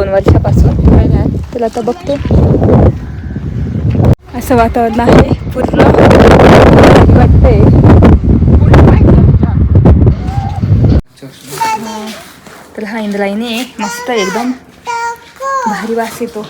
दोन वर्षापासून तुला आता बघतो असं वातावरण आहे पूर्ण वाटते तर हा इंद्रायणी मस्त आहे एकदम भारी वास येतो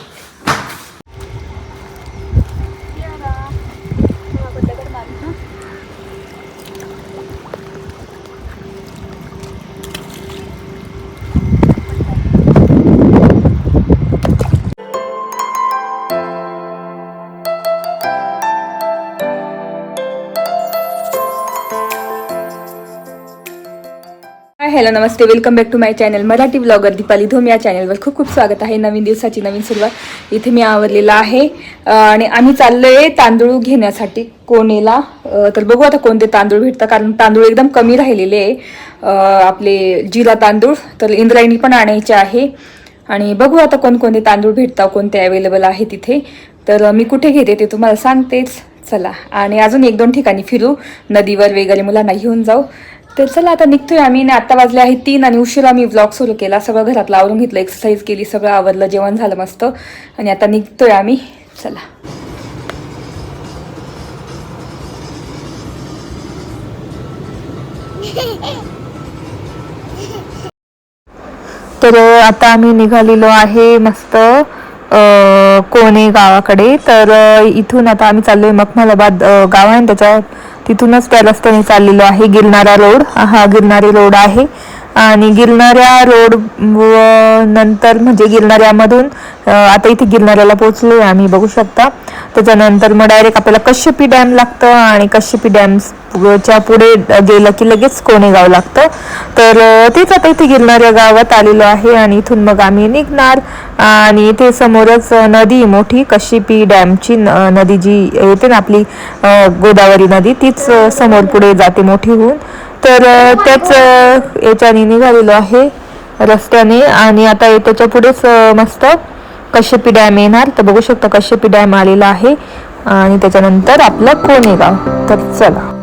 hello Namaste. Welcome back to my channel Marathi blogger Deepali Dhom या चॅनलवर खूप खूप स्वागत आहे. नवीन दिवसाची नवीन सुरुवात. इथे मी आवरलेला आहे. आणि आम्ही चाललोय तांदूळ घेण्यासाठी कोणेला. तर बघू आता कोणते तांदूळ भेटतात कारण तांदूळ एकदम कमी राहिलेले आहे. आपले जिरा तांदूळ तर इंद्रायणी पण आणायचे आहे. आणि बघू आता कोणकोणते तांदूळ भेटतात कोणते अवेलेबल आहे तिथे. तर मी कुठे घेते ते तुम्हाला सांगतेच. चला. आणि अजून एक दोन ठिकाणी फिरू. नदीवर वगैरे मुलांना घेऊन जाऊ. तर चला आता निघतोय आम्ही. आणि आता वाजले आहे तीन आणि उशिरा मी ब्लॉग सुरू केला. सगळं घरातलं आवरून घेतलं. एक्सरसाइज केली सगळं आवरलं जेवण झालं मस्त. आणि आता निघतोय आम्ही. चला. तर आता आम्ही निघालेलो आहे मस्त कोणे गावाकडे. तर इथून आता आम्ही चाललोय मखमलाबाद गाव आहे ना त्याच्या तिथूनच त्या रस्त्याने चाललेलो आहे. गिरणारा रोड. हा गिरणारी रोड आहे. आणि गिरणाऱ्या रोड व नंतर म्हणजे गिरणाऱ्यामधून आता इथे गिरणाऱ्याला पोहोचलो आम्ही बघू शकता. त्याच्यानंतर मग डायरेक्ट आपल्याला कश्यपी डॅम लागतं आणि कश्यपी डॅम च्या पुढे गेलं की लगेच कोणेगाव लागतं. तर तेच आता इथे गिरणाऱ्या गावात आलेलो आहे आणि इथून मग आम्ही निघणार. आणि इथे समोरच नदी मोठी कशिपी डॅमची न- नदी जी येते ना आपली गोदावरी नदी तीच समोर पुढे जाते मोठी होऊन. तर त्याच याच्याने निघालेलो आहे रस्त्याने. आणि आता त्याच्या पुढेच मस्त कश्यपी डॅम येणार. तर बघू शकता कश्यपी डॅम आलेला आहे. आणि त्याच्यानंतर आपलं कोणेगाव. तर चला.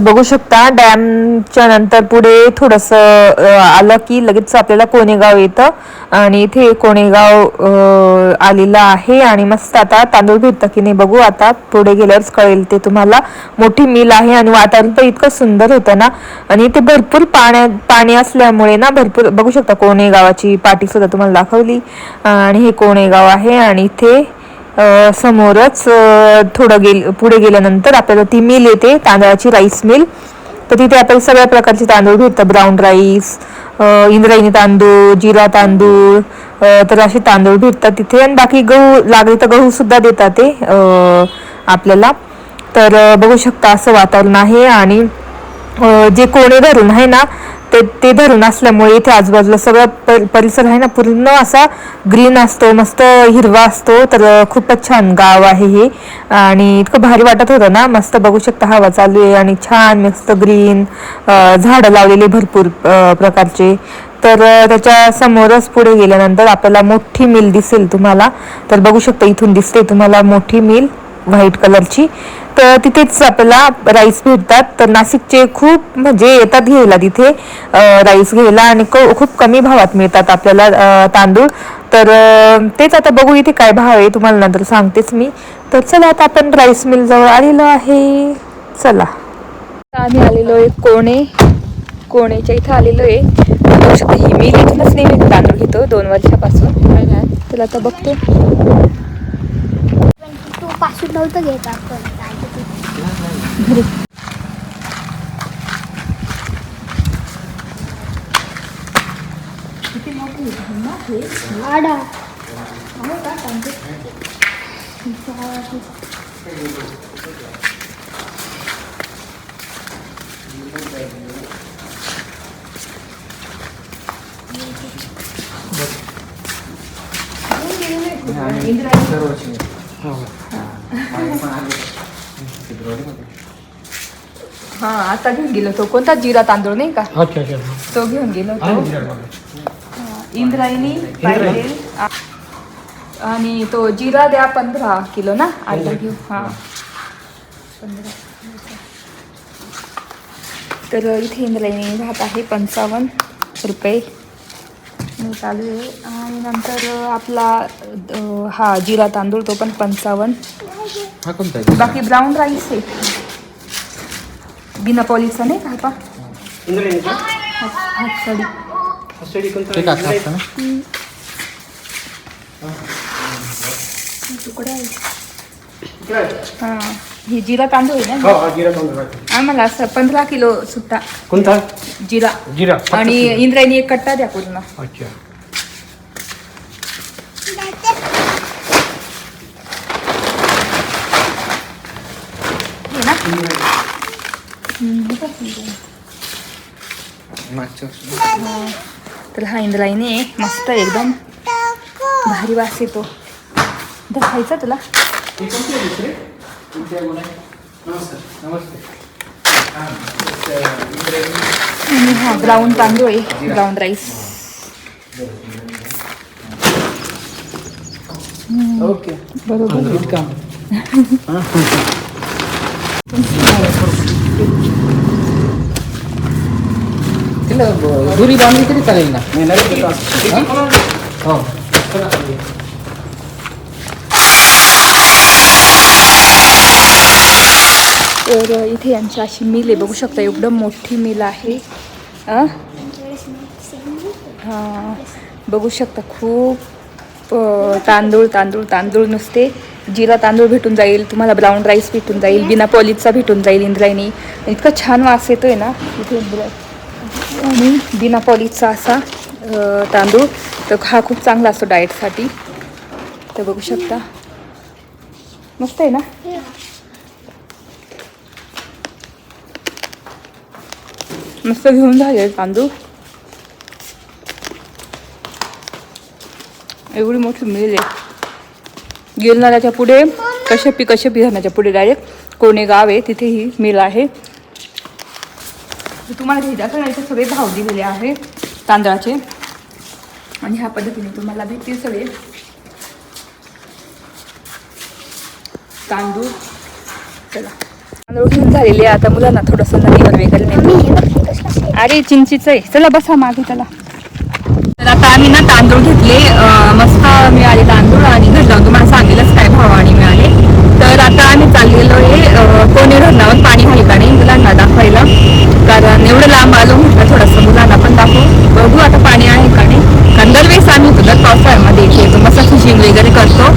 बघू शकता डॅमच्या नंतर पुढे थोडस आलं की लगेच आपल्याला कोणेगाव येतं. आणि इथे कोणेगाव आलेलं आहे आणि मस्त आता तांदूळ भेटतं की नाही बघू आता. पुढे गेल्यावरच कळेल ते तुम्हाला. मोठी मिल आहे आणि वातावरण तर इतकं सुंदर होतं ना. आणि इथे भरपूर पाण्या पाणी असल्यामुळे ना भरपूर बघू शकता कोणेगावाची पाटी सुद्धा तुम्हाला दाखवली. आणि हे कोणेगाव आहे आणि इथे समोरच थोडं गेल पुढे गेल्यानंतर आपल्याला ती मिल येते तांदळाची राईस मिल तर तिथे आपल्याला सगळ्या प्रकारचे तांदूळ भेटतात. ब्राऊन राईस इंद्रायणी तांदूळ जिरा तांदूळ तर असे तांदूळ भेटतात तिथे. आणि बाकी गहू लागले तर गहू सुद्धा देतात ते आपल्याला. तर बघू शकता असं वातावरण आहे. आणि जे कोणे धरून आहे ना ते ते धरून असल्यामुळे इथे आजूबाजूला सगळा पर- परिसर आहे ना पूर्ण असा ग्रीन असतो मस्त हिरवा असतो. तर खूपच छान गाव आहे हे. आणि इतकं भारी वाटत होतं ना मस्त बघू शकता हवा चालू आहे आणि छान मस्त ग्रीन झाडं लावलेले भरपूर प्रकारचे. तर त्याच्या समोरच पुढे गेल्यानंतर आपल्याला मोठी मिल दिसेल तुम्हाला. तर बघू शकता इथून दिसते तुम्हाला मोठी मिल व्हाईट कलरची तर तिथेच आपल्याला राईस भेटतात तर नाशिकचे खूप म्हणजे येतात घ्यायला तिथे. राईस घ्यायला आणि क- खूप कमी भावात मिळतात आपल्याला तांदूळ. तर तेच आता बघू इथे काय भाव आहे तुम्हाला नंतर सांगतेच मी. तर चला आता आपण राईस मिल जवळ आलेलो आहे. चला. आम्ही आलेलो आहे कोणे. कोणेच्या इथं आलेलो आहे. बघू शकता ही मिल इथूनच नेहमी तांदूळ घेतो दोन वर्षापासून. तुला आता बघतो. घेत आपण. ada. Kamu kan cantik bisa lagi Indra, Indra, Indra, Indra, Indra, Indra, हा आता घेऊन गेलो तो. कोणता? जिरा तांदूळ नाही का? अच्छा अच्छा तो घेऊन गेलो. इंद्रायणी पाहिजे आणि तो जिरा द्या पंधरा किलो ना अर्धा घेऊ हा. पंधरा. तर इथे इंद्रायणी भात आहे पंचावन्न रुपये. चालू आहे. आणि नंतर आपला हा जिरा तांदूळ तो पण पंचावन्न. बाकी ब्राऊन राईस आहे. बिना पॉलिसचा नाही का पा हातसाडी ते का असतं ना? तुकडे आहे. हा. हे जिरा तांदूळ आहे हो ना हा आहे. आम्हाला असं पंधरा किलो सुट्टा. कोणता? जिरा. जिरा आणि इंद्रायणी एक कट्टा द्या पूर्ण. अच्छा हे ना हम्म, हे बघ. मागच्या वर्षी. तर हा इंद्रायणी आहे मस्त आहे एकदम. भारी वास येतो. खायचा तुला? तर इंद्रायणी. आणि हा ब्राऊन तांदूळ आहे. ब्राऊन राईस ओके बरोबर. ब- दोरी बांधली तरी चालेल ना. हो? तर इथे यांची अशी मिल आहे. बघू शकता एकदम मोठी मिल आहे? हा. बघू शकता खूप तांदूळ तांदूळ तांदूळ नुसते. जिरा तांदूळ भेटून जाईल तुम्हाला ब्राऊन राईस भेटून जाईल बिना पॉलिसचा भेटून जाईल इंद्रायणी. इतका छान वास येतोय ना. इथे आणि बिना पॉलिसचा असा तांदूळ. तर हा खूप चांगला असतो डाएटसाठी. तर बघू शकता. मस्त आहे ना? मस्त घेऊन झाले तांदूळ. एवढी मोठी मिल आहे. गिरणाऱ्याच्या पुढे कशेपी कश्यपी धरणाच्या पुढे डायरेक्ट कोणे गाव आहे तिथे ही मिल आहे. तर तुम्हाला घ्यायचं असेल ना इथे सगळे भाव दिलेले आहे तांदळाचे. आणि ह्या पद्धतीने तुम्हाला भेटतील सगळे. तांदूळ. चला. तांदूळ घेऊन झालेले आहे. आता मुलांना थोडंसं नदीवर वगैरे अरे चिंचीचं आहे. चला बसा मागे चला. तर आता आम्ही ना तांदूळ घेतले. मस्त मिळाले तांदूळ आणि घरी जाऊन तुम्हाला सांगेलच काय भावाने मिळाले. तर आता आम्ही चाललेलो आहे कोणी धरणावर पाणी आहे का नाही मुलांना दाखवायला. कारण एवढं लांब आलो म्हटलं थोडंसं मुलांना पण दाखवू. बघू आता पाणी आहे का नाही. कारण दरवेळेस आम्ही होतो तर पावसाळ्यामध्ये इथे येतो मस्त फिशिंग वगैरे करतो.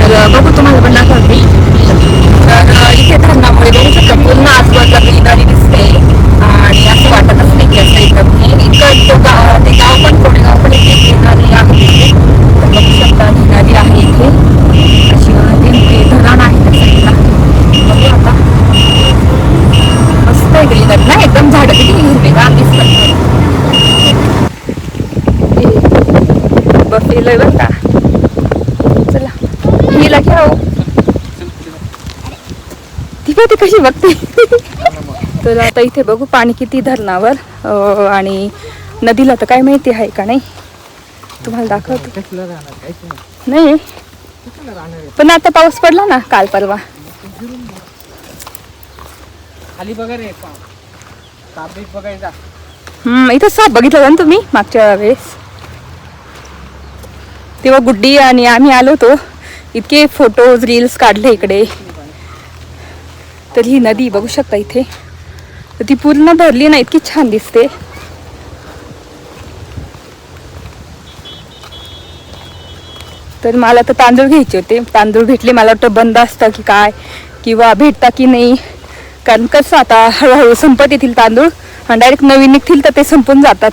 तर बघू तुम्हाला पण दाखवते. तर इथे धरणामुळे बघू शकता पूर्ण आजूबाजूला ग्रीनरी दिसते. आणि असं वाटतच नाही की असं एकदम हे म्हणजे इतकं तो गाव ते गाव पण कोणी गाव पण इथे ग्रीनरी आहे तर बघू शकता ग्रीनरी आहे इथे अशी नदी ते धरण आहे त्या साईडला बघू आता मस्त आहे ग्रीनरी ना एकदम झाडं किती हिरवेगार दिसतात बसलेलं बरं का चला हिला घ्या हो. ती बघते कशी बघते. तर आता इथे बघू पाणी किती धरणावर आणि नदीला तर काय माहिती आहे का नाही. तुम्हाला दाखवतो. नाही? पण आता पाऊस पडला ना काल परवा. बघा हम्म, इथं साप बघितलं ना तुम्ही मागच्या वेळेस? तेव्हा गुड्डी आणि आम्ही आलो होतो. इतके फोटोज रील्स काढले इकडे. तर ही नदी बघू शकता इथे. तर ती पूर्ण भरली ना इतकी छान दिसते. तर मला तर तांदूळ घ्यायचे होते. तांदूळ भेटले मला वाटतं बंद असतं की काय किंवा भेटता की नाही. कारण कसं आता हळूहळू संपत येतील तांदूळ आणि डायरेक्ट नवीन निघतील तर ते संपून जातात.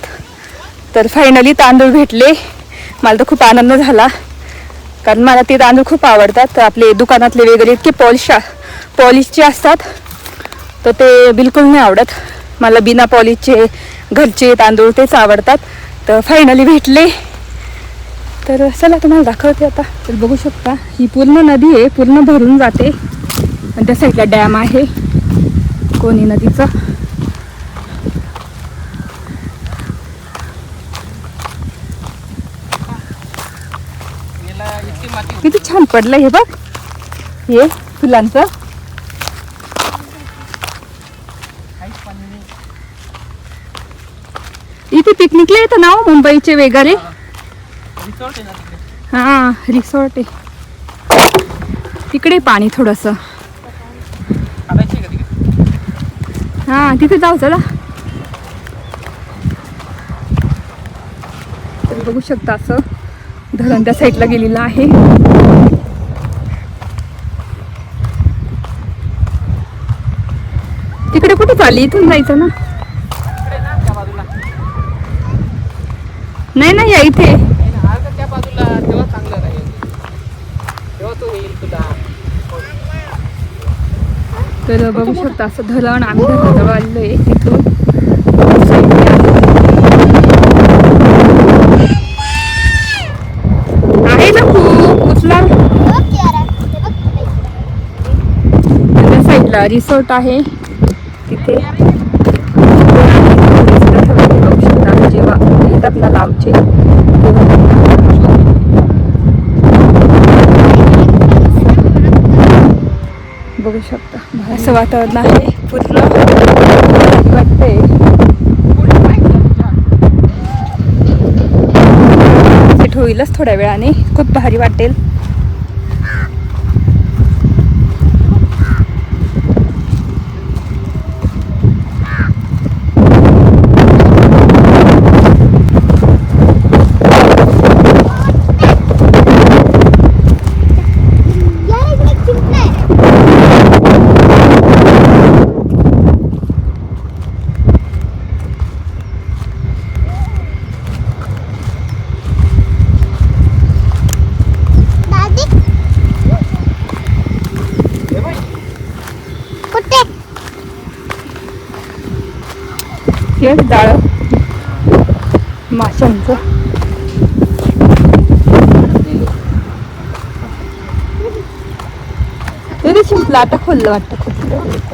तर फायनली तांदूळ भेटले. मला तर खूप आनंद झाला. कारण मला ते तांदूळ खूप आवडतात. आपले दुकानातले वगैरे इतके पॉलिश पॉलिशचे असतात तर ते बिलकुल नाही आवडत. मला बिना पॉलिशचे घरचे तांदूळ तेच आवडतात. तर फायनली भेटले. तर चला तुम्हाला दाखवते आता. तर बघू शकता ही पूर्ण नदी आहे पूर्ण भरून जाते. आणि त्या साईडला डॅम आहे. कोणी नदीचं याला इतकी माती किती छान पडलं हे बघ. हे फुलांचं. इथे पिकनिकला येतं ना मुंबईचे वगैरे? हा रिसॉर्ट आहे. तिकडे पाणी थोडंसं. हा तिथे जाऊ चला. बघू शकता असं. धरण त्या साईडला गेलेलं आहे. चालली इथून जायचं ना? ना नाही नाही या इथे. ना तर बघू शकता असं धरण आम्ही आलेलो आहे तिथून आहे ना खूप उचला साईडला रिसॉर्ट आहे. बघू शकता जेव्हा येतात ना लांबचे बघू शकता असं वातावरण आहे. पूर्ण वाटतंय. सेट होईलच थोड्या वेळाने. खूप भारी वाटेल. आहे जाळं माशांचं. तरी शिंपलं आता खोललं वाटतं खूप.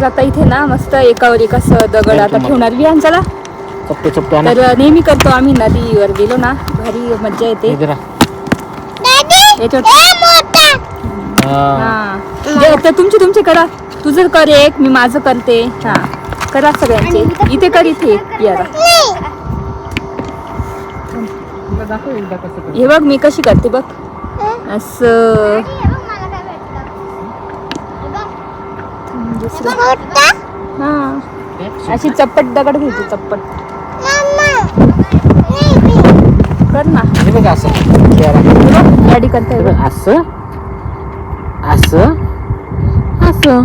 तर आता इथे ना मस्त एकावर एक असं दगड आता ठेवणार विहान चला चपटे चपटे आणा. तर नेहमी करतो आम्ही नदीवर गेलो ना भारी मज्जा येते. हा. हा तर तुमचे तुमचे करा. तुझं कर एक मी माझं करते. हा. करा सगळ्यांचे. इथे कर इथे याला. हे बघ मी कशी करते बघ. असं आणि हे बघ मला काय भेटलं हे बघ. दुसरं. हे? अशी चप्पट दगड घ्यायची चप्पट कर ना. हे बघ असं. हे गाडी करता. हे येते बघ असं. असं. असं.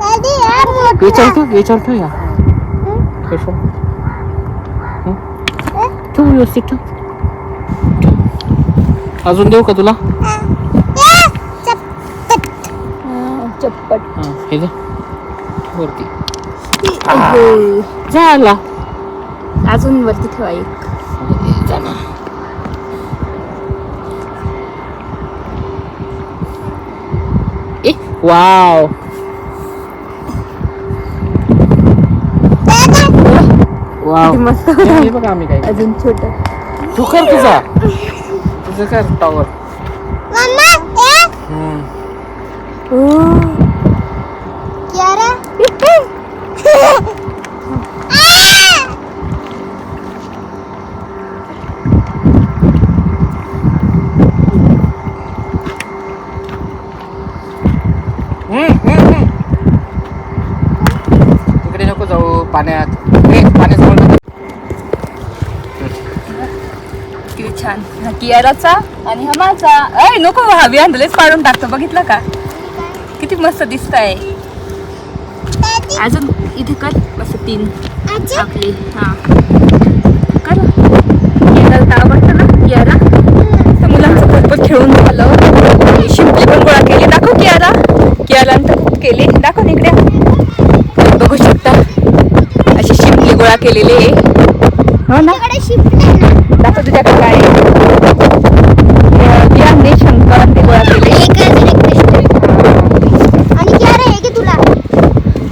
हा याच्यावर ठेव या. कशा ठेव व्यवस्थित ठेव. अजून देऊ का तुला? चप्पट. हा हे दे वरती. अगं. झाला. अजून वरती ठेवा एक. ए वाव. वाव. किती मस्त. हे बघ आम्ही काय अजून छोट. तू कर तुझा. तुझं कर टॉवर मम्मा ए. कियारा आ! तिकडे नको पाण्यात. नको. किती छान. हा कियाराचा आणि हा माझा. ऐ नको हा विहानलेच पाडून टाकतो. बघितलं का? किती मस्त दिसत आहे अजून इथे कर बस तीन. आपले. हा. कर. कियारा आवडतं ना कियारा. तर मुलांचं भरपूर खेळून झालं. शिंपले पण गोळा केले. दाखव कियारा. खूप केले. दाखव ना इकडे बघू शकता असे शिंपले गोळा केलेले. हो ना. दाखव तुझ्याकडे काय ते गोळा केले. हे तुला?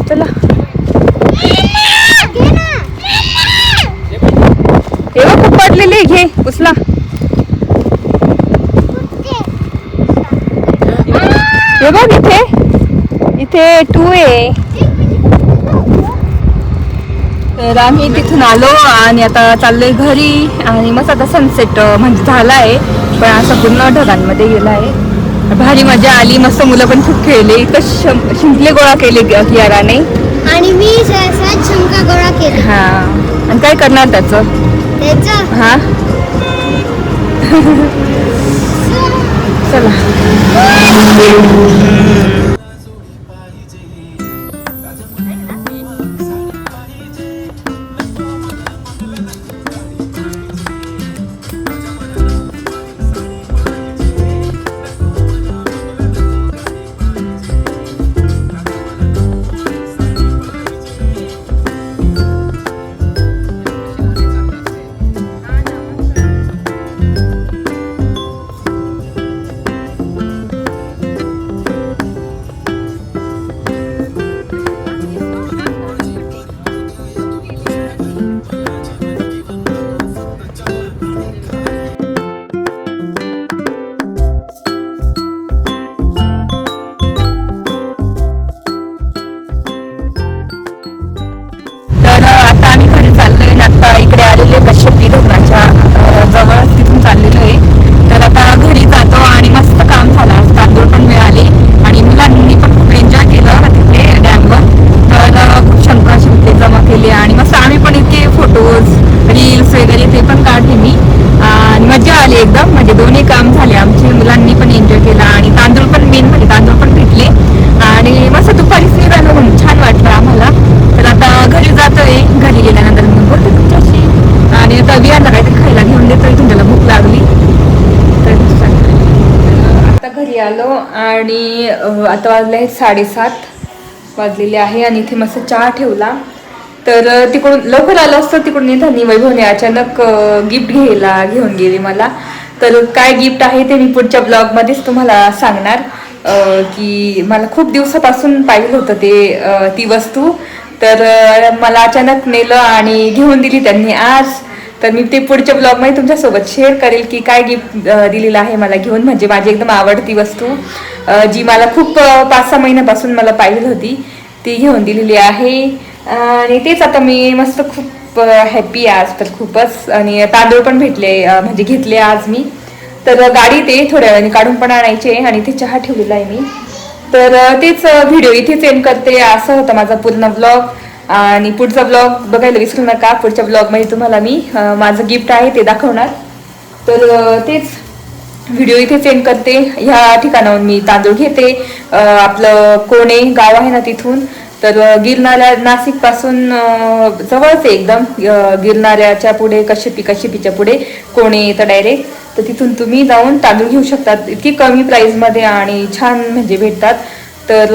चला. हे खूप पडलेले घे उचला. हे बघ इथे. इथे टू आहे तर आम्ही तिथून आलो आणि आता चाललोय घरी आणि मस्त आता सनसेट म्हणजे झाला आहे पण असं पूर्ण ढगांमध्ये गेला आहे भारी मजा आली मस्त मुलं पण खूप खेळले. इतकं शिंपले गोळा केले कियाराने. आणि मी शंका गोळा केला. हा. आणि काय करणार त्याचं? हा? चला. एकदम म्हणजे दोन्ही काम झाले. आमच्या मुलांनी पण एन्जॉय केला आणि तांदूळ पण मेन म्हणजे तांदूळ पण भेटले. आणि मस्त दुपारीच निघालो म्हणून छान वाटलं आम्हाला. तर आता घरी जातोय. घरी गेल्यानंतर मी बोलते तुमच्याशी. आणि आता बियाला काहीतरी खायला घेऊन देतोय. तुमच्याला भूक लागली. तर आता घरी आलो आणि आता वाजले आहेत साडेसात. वाजलेले आहे आणि इथे मस्त चहा ठेवला. तर तिकडून लवकर आलं असतं तिकडून निधानी वैभवने अचानक गिफ्ट घ्यायला घेऊन गेली मला. तर काय गिफ्ट आहे ते मी पुढच्या ब्लॉगमध्येच तुम्हाला सांगणार. की मला खूप दिवसापासून पाहिलं होतं ते ती वस्तू. तर मला अचानक नेलं आणि घेऊन दिली त्यांनी आज. तर मी ते पुढच्या ब्लॉगमध्ये तुमच्यासोबत शेअर करेल की काय गिफ्ट दिलेलं आहे मला घेऊन. म्हणजे माझी एकदम आवडती वस्तू जी मला खूप पाच सहा महिन्यापासून मला पाहिजे होती. ती घेऊन दिलेली आहे. आणि तेच आता मी मस्त खूप हॅपी आहे आज. तर खूपच. आणि तांदूळ पण भेटले म्हणजे घेतले आज मी. तर गाडी ते थोड्या वेळाने काढून पण आणायचे आणि ते चहा ठेवलेला आहे मी. तर तेच व्हिडिओ इथेच एंड करते. असं होतं माझा पूर्ण ब्लॉग आणि पुढचा ब्लॉग बघायला विसरू नका. पुढच्या ब्लॉगमध्ये तुम्हाला मी माझं गिफ्ट आहे ते दाखवणार. तर तेच व्हिडिओ इथे सेंड करते. ह्या ठिकाणाहून मी तांदूळ घेते. आपलं कोणे गाव आहे ना तिथून. तर गिरनाऱ्या नाशिकपासून नाशिकपासून जवळच आहे एकदम गिरनाऱ्याच्या पुढे कश्यपी कश्यपीच्या पुढे कोणी येतं डायरेक्ट तर तिथून तुम्ही जाऊन तांदूळ घेऊ शकतात. इतकी कमी प्राईजमध्ये आणि छान म्हणजे भेटतात. तर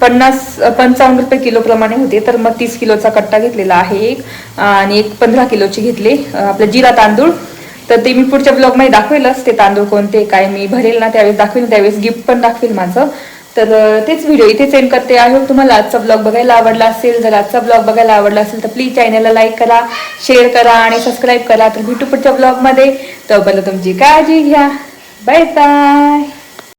पन्नास पंचावन्न रुपये किलो प्रमाणे होते. तर मग तीस किलोचा कट्टा घेतलेला आहे एक. आणि एक पंधरा किलोचे घेतले आपलं जिरा तांदूळ. तर ते मी पुढच्या ब्लॉगमध्ये दाखवेलच ते तांदूळ कोणते काय मी भरेल ना त्यावेळेस दाखवेल त्यावेळेस गिफ्ट पण दाखवेल माझं. तर तेच व्हिडिओ इथेच एंड करते आहे. तुम्हाला आजचा ब्लॉग बघायला आवडला असेल जर आजचा ब्लॉग बघायला आवडला असेल तर प्लीज चॅनलला लाईक करा शेअर करा आणि सबस्क्राईब करा. तर भेटू पुढच्या ब्लॉगमध्ये बरं तुमची काळजी घ्या. Bye bye